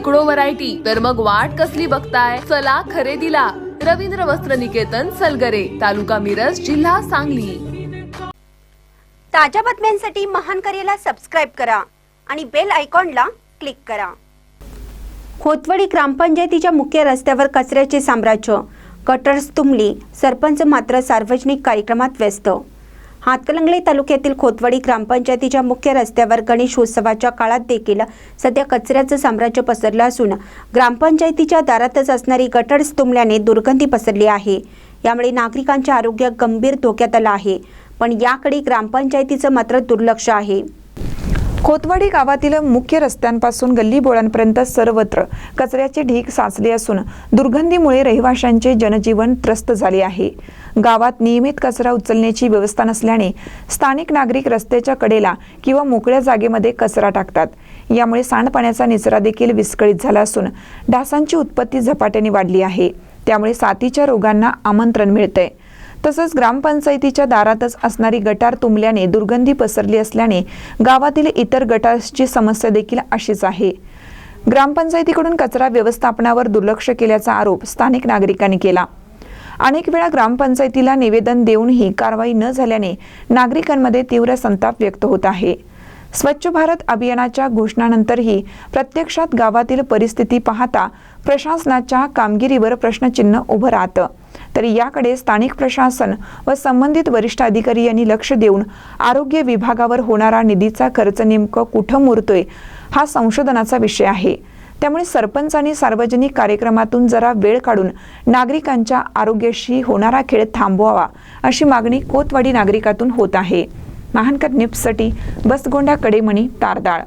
शेकडो व्हरायटी तर मग वाट कसली बघताय? चला खरेदीला. रवींद्र वस्त्र निकेतन सलगरे तालुका मिरज जिल्हा सांगली. ताज्या बातम्यांसाठी महान करेला सबस्क्राईब करा आणि बेल आयकॉनला क्लिक करा. खोतवाडी ग्रामपंचायतीच्या मुख्य रस्त्यावर कचऱ्याचे साम्राज्य. गटर्स तुंबली. सरपंच मात्र सार्वजनिक कार्यक्रमात व्यस्त. हातकलंगले तालुक्यातील खोतवाडी ग्रामपंचायतीच्या मुख्य रस्त्यावर गणेश उत्सवाच्या काळात देखील सध्या कचऱ्याचं साम्राज्य पसरलं असून ग्रामपंचायतीच्या दारातच असणारी गटर तुंबल्याने दुर्गंधी पसरली आहे. यामुळे नागरिकांचे आरोग्य गंभीर धोक्यात आलं आहे. पण याकडे ग्रामपंचायतीचं मात्र दुर्लक्ष आहे. खोतवाडी गावातील मुख्य रस्त्यांपासून गल्लीबोळांपर्यंत सर्वत्र कचऱ्याचे ढीग साचले असून दुर्गंधीमुळे रहिवाशांचे जनजीवन त्रस्त झाले आहे. गावात नियमित कचरा उचलण्याची व्यवस्था नसल्याने स्थानिक नागरिक रस्त्याच्या कडेला किंवा मोकळ्या जागेमध्ये कचरा टाकतात. यामुळे सांडपाण्याचा निचरा देखील विस्कळीत झाला असून डासांची उत्पत्ती झपाट्याने वाढली आहे. त्यामुळे साथीच्या रोगांना आमंत्रण मिळतंय. तसंच ग्रामपंचायतीच्या दारातच असणारी गटार तुंबल्याने दुर्गंधी पसरली असल्याने गावातील इतर गटारची समस्या देखील अशीच आहे. ग्रामपंचायतीकडून कचरा व्यवस्थापनावर दुर्लक्ष केल्याचा आरोप स्थानिक नागरिकांनी केला. अनेक वेळा ग्रामपंचायतीला निवेदन देऊनही कारवाई न झाल्याने नागरिकांमध्ये तीव्र संताप व्यक्त होत आहे. स्वच्छ भारत अभियानाच्या घोषणानंतरही प्रत्यक्षात गावातील परिस्थिती पाहता प्रशासनाच्या कामगिरीवर प्रश्नचिन्ह उभं राहतं. तर याकडे स्थानिक प्रशासन व संबंधित वरिष्ठ अधिकारी यांनी लक्ष देऊन आरोग्य विभागावर होणारा निधीचा खर्च नेमकं कुठं मुरतोय हा संशोधनाचा विषय आहे. त्यामुळे सरपंचांनी सार्वजनिक कार्यक्रमातून जरा वेळ काढून नागरिकांच्या आरोग्याशी होणारा खेळ थांबवावा अशी मागणी कोतवाडी नागरिकातून होत आहे. महानकर निप्ससाठी बसगोंडा कडेमणी तारदाळ.